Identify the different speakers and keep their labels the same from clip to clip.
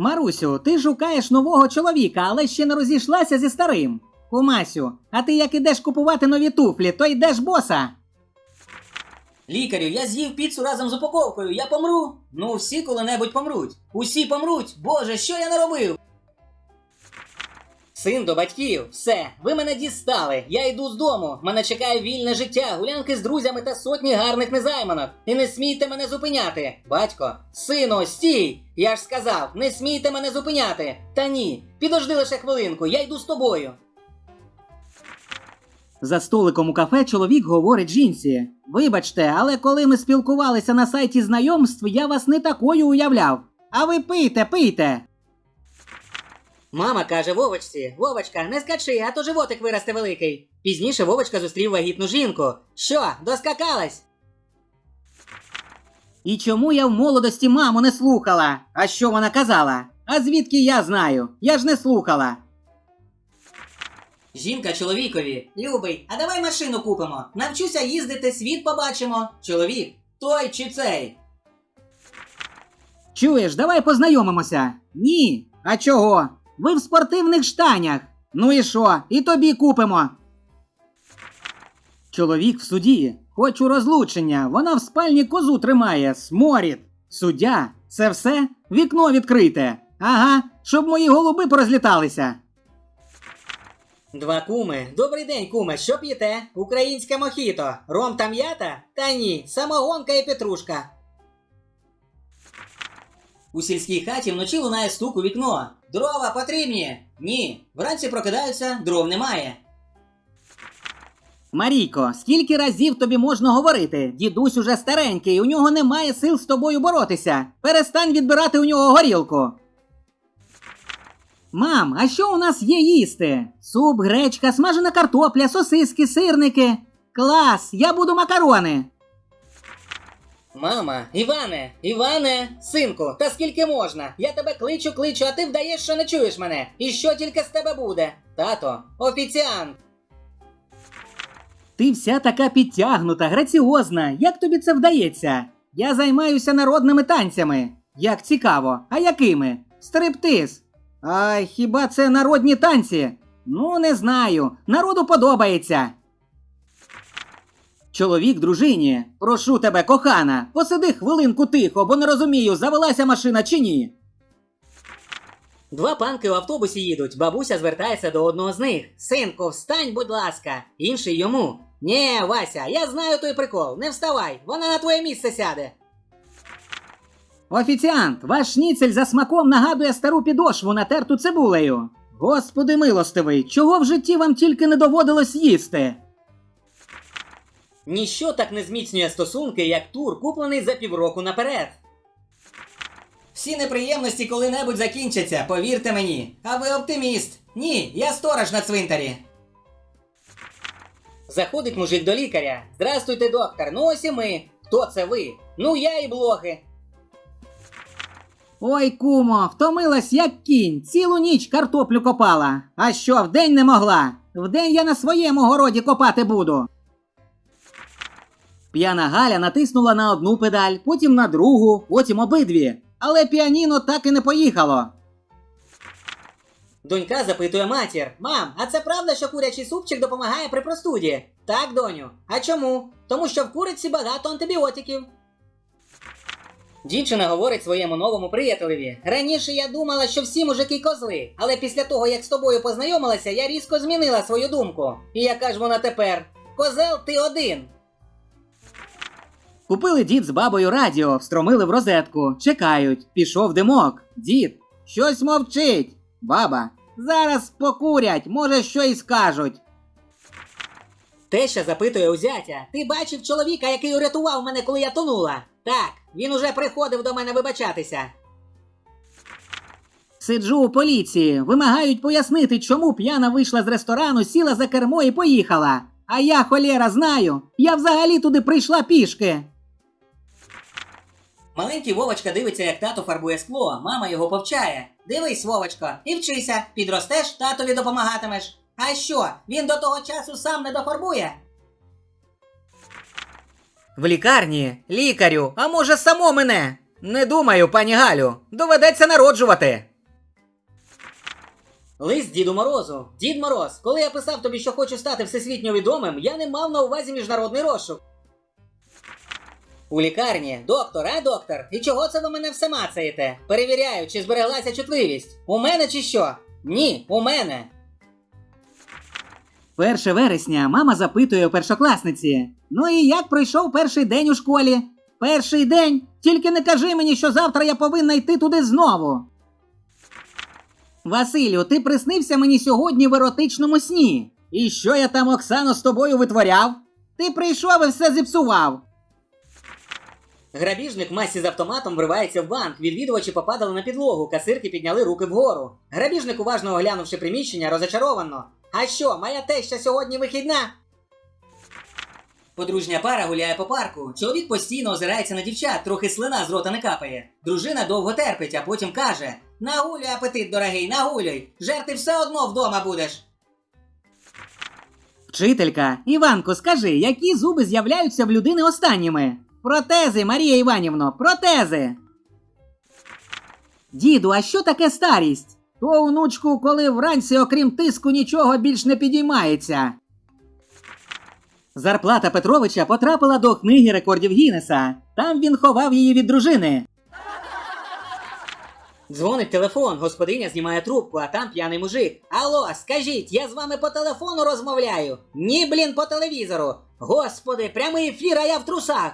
Speaker 1: Марусю, ти шукаєш нового чоловіка, але ще не розійшлася зі старим. Кумасю, а ти як ідеш купувати нові туфлі, то йдеш боса.
Speaker 2: Лікарю, я з'їв піцу разом з упаковкою. Я помру. Ну, всі коли-небудь помруть. Усі помруть. Боже, що я наробив? Син до батьків, все, ви мене дістали. Я йду з дому. Мене чекає вільне життя, гулянки з друзями та сотні гарних незайманок. І не смійте мене зупиняти. Батько, сину, стій! Я ж сказав, не смійте мене зупиняти. Та ні, підожди лише хвилинку, я йду з тобою.
Speaker 1: За столиком у кафе чоловік говорить жінці: Вибачте, але коли ми спілкувалися на сайті знайомств, я вас не такою уявляв. А ви пийте, пийте.
Speaker 2: Мама каже Вовочці: Вовочка, не скачи, а то животик виросте великий. Пізніше Вовочка зустрів вагітну жінку. Що, доскакалась?
Speaker 1: І чому я в молодості маму не слухала? А що вона казала? А звідки я знаю? Я ж не слухала.
Speaker 2: Жінка чоловікові. Любий, а давай машину купимо. Навчуся їздити, світ побачимо. Чоловік, той чи цей?
Speaker 1: Чуєш, давай познайомимося. Ні. А чого? Ви в спортивних штанях. Ну і що? І тобі купимо. Чоловік в суді. Хочу розлучення. Вона в спальні козу тримає. Сморід. Суддя. Це все? Вікно відкрите. Ага, щоб мої голуби порозліталися.
Speaker 2: Два куми. Добрий день, куме. Що п'єте? Українське мохіто. Ром та м'ята? Та ні, самогонка і петрушка. У сільській хаті вночі лунає стук у вікно. Дрова потрібні? Ні. Вранці прокидаються, дров немає.
Speaker 1: Марійко, скільки разів тобі можна говорити? Дідусь уже старенький, у нього немає сил з тобою боротися. Перестань відбирати у нього горілку. Мам, а що у нас є їсти? Суп, гречка, смажена картопля, сосиски, сирники. Клас, я буду макарони.
Speaker 2: Мама, Іване, Іване, синку, та скільки можна? Я тебе кличу, кличу, а ти вдаєш, що не чуєш мене. І що тільки з тебе буде? Тато, офіціант.
Speaker 1: Ти вся така підтягнута, граціозна. Як тобі це вдається? Я займаюся народними танцями. Як цікаво, а якими? Стриптиз. А хіба це народні танці? Ну, не знаю. Народу подобається. Чоловік дружині, прошу тебе, кохана, посиди хвилинку тихо, бо не розумію, завелася машина чи ні.
Speaker 2: Два панки в автобусі їдуть. Бабуся звертається до одного з них. Синку, встань, будь ласка. Інший йому. Нє, Вася, я знаю той прикол. Не вставай, вона на твоє місце сяде.
Speaker 1: Офіціант, ваш шніцель за смаком нагадує стару підошву, натерту цибулею. Господи милостивий, чого в житті вам тільки не доводилось їсти?
Speaker 2: Ніщо так не зміцнює стосунки, як тур, куплений за півроку наперед. Всі неприємності коли-небудь закінчаться, повірте мені. А ви оптиміст. Ні, я сторож на цвинтарі. Заходить мужик до лікаря. Здрастуйте, доктор. Ну ось і ми. Хто це ви? Ну я і блохи.
Speaker 1: Ой, кумо, втомилась як кінь, цілу ніч картоплю копала. А що, вдень не могла? Вдень я на своєму городі копати буду. П'яна Галя натиснула на одну педаль, потім на другу, потім обидві. Але піаніно так і не поїхало.
Speaker 2: Донька запитує матір: Мам, а це правда, що курячий супчик допомагає при простуді? Так, доню. А чому? Тому що в куриці багато антибіотиків. Дівчина говорить своєму новому приятелеві: раніше я думала, що всі мужики козли, але після того, як з тобою познайомилася, я різко змінила свою думку. І яка ж вона тепер? Козел ти один.
Speaker 1: Купили дід з бабою радіо, встромили в розетку. Чекають, пішов димок. Дід, щось мовчить. Баба, зараз покурять, може, що й скажуть.
Speaker 2: Теща запитує у зятя: Ти бачив чоловіка, який урятував мене, коли я тонула? Так, він уже приходив до мене вибачатися.
Speaker 1: Сиджу у поліції, вимагають пояснити, чому п'яна вийшла з ресторану, сіла за кермо і поїхала. А я, холєра, знаю. Я взагалі туди прийшла пішки.
Speaker 2: Маленький Вовочка дивиться, як тато фарбує скло, мама його повчає. Дивись, Вовочко, і вчися, підростеш, татові допомагатимеш. А що, він до того часу сам не дофарбує?
Speaker 1: В лікарні, лікарю, а може само мене? Не думаю, пані Галю, доведеться народжувати.
Speaker 2: Лист Діду Морозу. Дід Мороз, коли я писав тобі, що хочу стати всесвітньо відомим, я не мав на увазі міжнародний розшук. У лікарні, доктор, а доктор? І чого це ви мене все мацаєте? Перевіряю, чи збереглася чутливість. У мене чи що? Ні, у мене.
Speaker 1: 1 вересня мама запитує у першокласниці: Ну і як пройшов перший день у школі? Перший день? Тільки не кажи мені, що завтра я повинна йти туди знову. Василю, ти приснився мені сьогодні в еротичному сні. І що я там, Оксано, з тобою витворяв? Ти прийшов і все зіпсував.
Speaker 2: Грабіжник в масі з автоматом вривається в банк. Відвідувачі попадали на підлогу, касирки підняли руки вгору. Грабіжник, уважно оглянувши приміщення, розочаровано. А що, моя теща сьогодні вихідна? Подружня пара гуляє по парку. Чоловік постійно озирається на дівчат, трохи слина з рота не капає. Дружина довго терпить, а потім каже: Нагулюй, апетит, дорогий, нагулюй! Жерти все одно вдома будеш.
Speaker 1: Вчителька, Іванко, скажи, які зуби з'являються в людини останніми? Протези, Марія Іванівно, протези. Діду, а що таке старість? То, онучку, коли вранці, окрім тиску, нічого більш не підіймається. Зарплата Петровича потрапила до книги рекордів Гіннеса. Там він ховав її від дружини.
Speaker 2: Дзвонить телефон, господиня знімає трубку, а там п'яний мужик. Алло, скажіть, я з вами по телефону розмовляю? Ні, блін, по телевізору. Господи, прямий ефір, а я в трусах.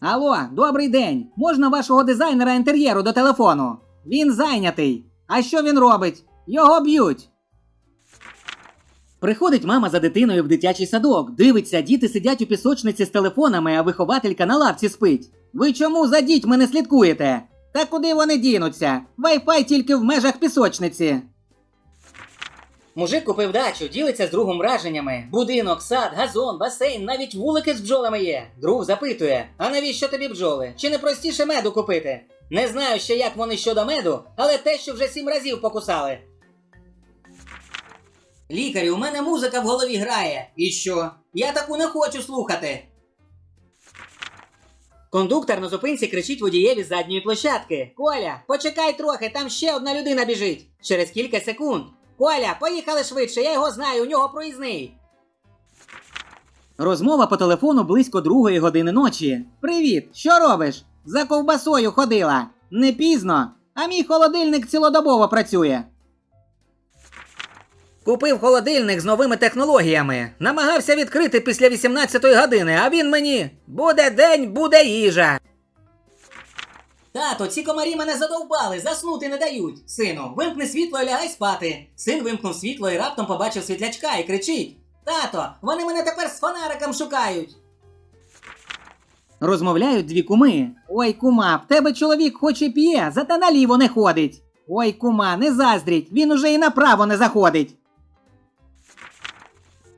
Speaker 1: Алло, добрий день. Можна вашого дизайнера інтер'єру до телефону? Він зайнятий. А що він робить? Його б'ють. Приходить мама за дитиною в дитячий садок, дивиться, діти сидять у пісочниці з телефонами, а вихователька на лавці спить. Ви чому за дітьми не слідкуєте? Та куди вони дінуться? Вай-фай тільки в межах пісочниці.
Speaker 2: Мужик купив дачу, ділиться з другом враженнями. Будинок, сад, газон, басейн, навіть вулики з бджолами є. Друг запитує: а навіщо тобі бджоли? Чи не простіше меду купити? Не знаю ще, як вони щодо меду, але те, що вже сім разів покусали. Лікарю, у мене музика в голові грає. І що? Я таку не хочу слухати. Кондуктор на зупинці кричить водієві задньої площадки: Коля, почекай трохи, там ще одна людина біжить. Через кілька секунд. Коля, поїхали швидше, я його знаю, у нього проїзний.
Speaker 1: Розмова по телефону близько другої години ночі. Привіт, що робиш? За ковбасою ходила. Не пізно, а мій холодильник цілодобово працює. Купив холодильник з новими технологіями. Намагався відкрити після 18-ї години, а він мені буде день, буде їжа.
Speaker 2: Тато, ці комарі мене задовбали, заснути не дають. Сину, вимкни світло і лягай спати. Син вимкнув світло і раптом побачив світлячка і кричить: Тато, вони мене тепер з фонариком шукають.
Speaker 1: Розмовляють дві куми. Ой, кума, в тебе чоловік хоч і п'є, зате наліво не ходить. Ой, кума, не заздріть, він уже і направо не заходить.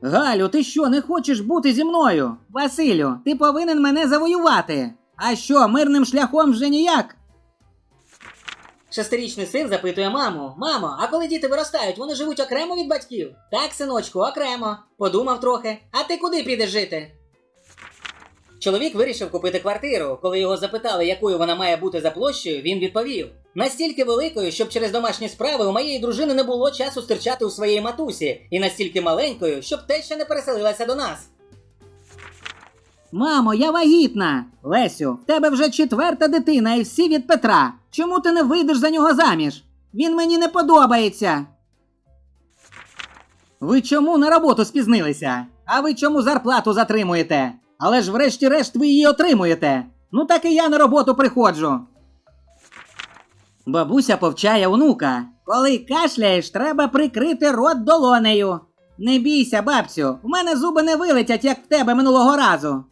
Speaker 1: Галю, ти що, не хочеш бути зі мною? Василю, ти повинен мене завоювати. А що, мирним шляхом вже ніяк?
Speaker 2: Шестирічний син запитує маму: Мамо, а коли діти виростають, вони живуть окремо від батьків? Так, синочку, окремо. Подумав трохи. А ти куди підеш жити? Чоловік вирішив купити квартиру. Коли його запитали, якою вона має бути за площею, він відповів: настільки великою, щоб через домашні справи у моєї дружини не було часу стирчати у своєї матусі, і настільки маленькою, щоб теща не переселилася до нас.
Speaker 1: Мамо, я вагітна. Лесю, в тебе вже четверта дитина і всі від Петра. Чому ти не вийдеш за нього заміж? Він мені не подобається. Ви чому на роботу спізнилися? А ви чому зарплату затримуєте? Але ж врешті-решт ви її отримуєте. Ну так і я на роботу приходжу. Бабуся повчає онука. Коли кашляєш, треба прикрити рот долонею. Не бійся, бабцю, в мене зуби не вилетять, як в тебе минулого разу.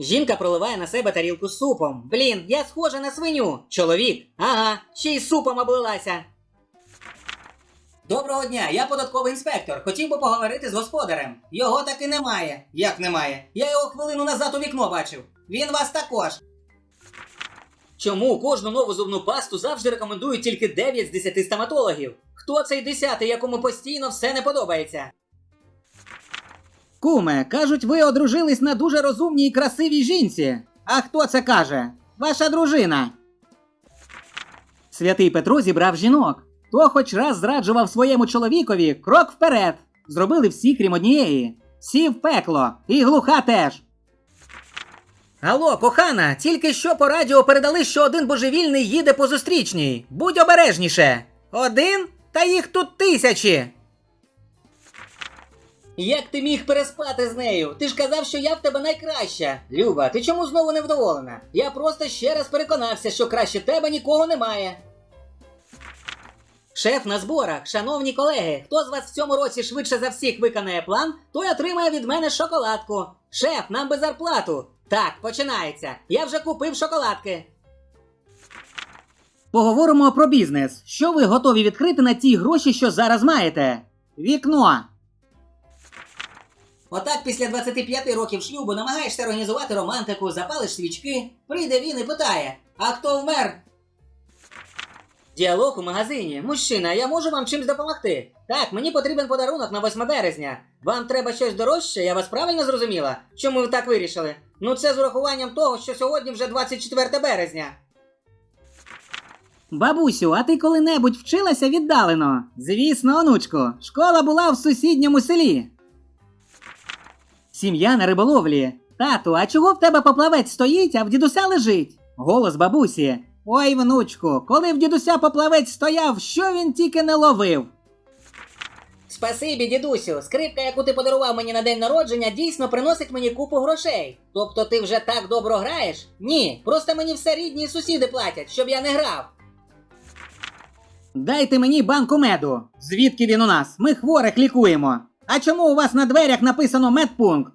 Speaker 2: Жінка проливає на себе тарілку супом. Блін, я схожа на свиню. Чоловік. Ага, ще й супом облилася. Доброго дня, я податковий інспектор. Хотів би поговорити з господарем. Його таки немає. Як немає? Я його хвилину назад у вікно бачив. Він вас також. Чому кожну нову зубну пасту завжди рекомендують тільки 9 з 10 стоматологів? Хто цей десятий, якому постійно все не подобається?
Speaker 1: Куме, кажуть, ви одружились на дуже розумній і красивій жінці. А хто це каже? Ваша дружина. Святий Петро зібрав жінок. Хто хоч раз зраджував своєму чоловікові крок вперед. Зробили всі, крім однієї. Всі в пекло, і глуха теж. Алло, кохана, тільки що по радіо передали, що один божевільний їде по зустрічній. Будь обережніше. Один? Та їх тут тисячі.
Speaker 2: Як ти міг переспати з нею? Ти ж казав, що я в тебе найкраща. Люба, ти чому знову невдоволена? Я просто ще раз переконався, що краще тебе нікого немає. Шеф на зборах, шановні колеги, хто з вас в цьому році швидше за всіх виконає план, той отримає від мене шоколадку. Шеф, нам би зарплату. Так, починається. Я вже купив шоколадки.
Speaker 1: Поговоримо про бізнес. Що ви готові відкрити на ті гроші, що зараз маєте? Вікно.
Speaker 2: Отак після 25 років шлюбу намагаєшся організувати романтику, запалиш свічки, прийде він і питає: А хто вмер? Діалог у магазині. Мужчина, я можу вам чимось допомогти. Так, мені потрібен подарунок на 8 березня. Вам треба щось дорожче, я вас правильно зрозуміла? Чому ви так вирішили? Ну це з урахуванням того, що сьогодні вже 24 березня.
Speaker 1: Бабусю, а ти коли-небудь вчилася віддалено? Звісно, онучко, школа була в сусідньому селі. Сім'я на риболовлі. Тату, а чого в тебе поплавець стоїть, а в дідуся лежить? Голос бабусі. Ой, внучку, коли в дідуся поплавець стояв, що він тільки не ловив.
Speaker 2: Спасибі, дідусю. Скрипка, яку ти подарував мені на день народження, дійсно приносить мені купу грошей. Тобто ти вже так добре граєш? Ні, просто мені все рідні і сусіди платять, щоб я не грав.
Speaker 1: Дайте мені банку меду. Звідки він у нас? Ми хворих лікуємо. А чому у вас на дверях написано медпункт?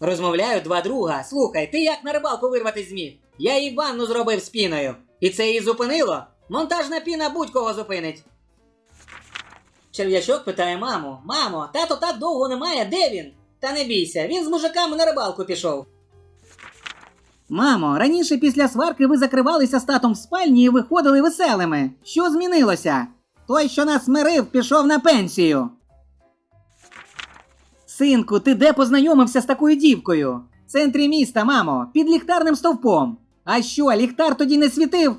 Speaker 2: Розмовляють два друга. Слухай, ти як на рибалку вирватись зміг? Я їй ванну зробив з піною. І це її зупинило? Монтажна піна будь-кого зупинить. Черв'ячок питає маму: Мамо, тато так довго немає, де він? Та не бійся, він з мужиками на рибалку пішов.
Speaker 1: Мамо, раніше після сварки ви закривалися з татом в спальні і виходили веселими. Що змінилося? Той, що нас мирив, пішов на пенсію. Синку, ти де познайомився з такою дівкою? В центрі міста, мамо, під ліхтарним стовпом. А що, ліхтар тоді не світив?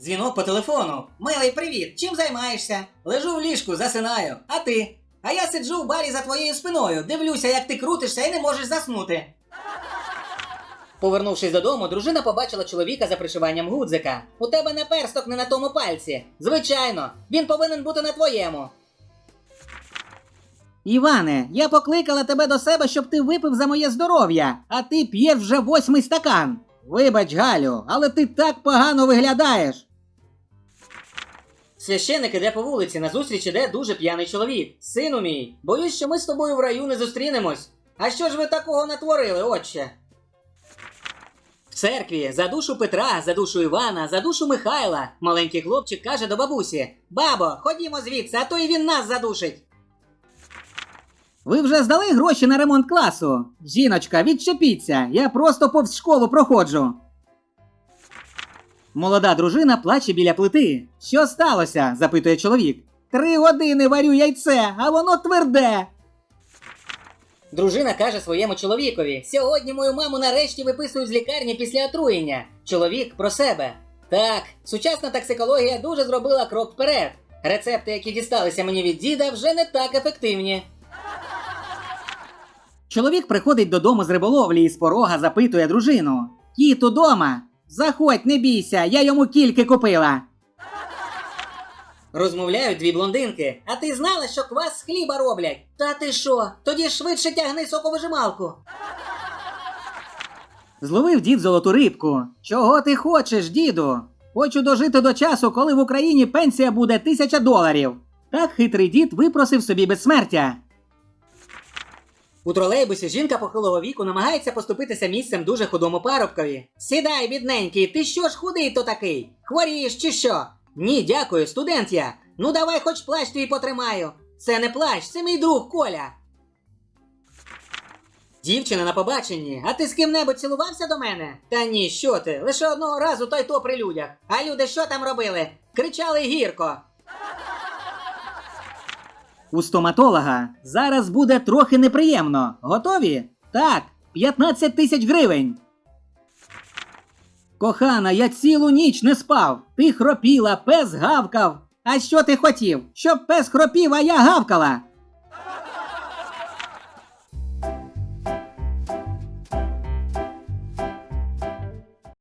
Speaker 2: Дзвінок по телефону. Милий, привіт! Чим займаєшся? Лежу в ліжку, засинаю. А ти? А я сиджу в барі за твоєю спиною. Дивлюся, як ти крутишся і не можеш заснути. Повернувшись додому, дружина побачила чоловіка за пришиванням гудзика. У тебе наперсток не на тому пальці. Звичайно, він повинен бути на твоєму.
Speaker 1: Іване, я покликала тебе до себе, щоб ти випив за моє здоров'я, а ти п'єш вже восьмий стакан. Вибач, Галю, але ти так погано виглядаєш.
Speaker 2: Священик іде по вулиці, назустріч іде дуже п'яний чоловік. Сину мій, боюсь, що ми з тобою в раю не зустрінемось. А що ж ви такого натворили, отче? В церкві за душу Петра, за душу Івана, за душу Михайла. Маленький хлопчик каже до бабусі: Бабо, ходімо звідси, а то і він нас задушить.
Speaker 1: Ви вже здали гроші на ремонт класу? Жіночка, відчепіться, я просто повз школу проходжу. Молода дружина плаче біля плити. Що сталося? запитує чоловік. Три години варю яйце, а воно тверде.
Speaker 2: Дружина каже своєму чоловікові: Сьогодні мою маму нарешті виписують з лікарні після отруєння. Чоловік про себе. Так, сучасна токсикологія дуже зробила крок вперед. Рецепти, які дісталися мені від діда, вже не так ефективні.
Speaker 1: Чоловік приходить додому з риболовлі і з порога запитує дружину: Кіт удома? Заходь, не бійся, я йому кільки купила.
Speaker 2: Розмовляють дві блондинки. А ти знала, що квас з хліба роблять? Та ти що? Тоді швидше тягни соковижималку.
Speaker 1: Зловив дід золоту рибку. Чого ти хочеш, діду? Хочу дожити до часу, коли в Україні пенсія буде тисяча доларів. Так хитрий дід випросив собі безсмертя.
Speaker 2: У тролейбусі жінка похилого віку намагається поступитися місцем дуже худому парубкові. Сідай, бідненький, ти що ж худий то такий? Хворієш чи що? Ні, дякую, студент я. Ну давай хоч плащ твій потримаю. Це не плащ, це мій друг Коля. Дівчина на побаченні, а ти з ким-небудь цілувався до мене? Та ні, що ти? Лише одного разу той то при людях. А люди що там робили? Кричали гірко.
Speaker 1: У стоматолога зараз буде трохи неприємно. Готові? Так, 15 тисяч гривень. Кохана, я цілу ніч не спав. Ти хропіла, пес гавкав. А що ти хотів? Щоб пес хропів, а я гавкала.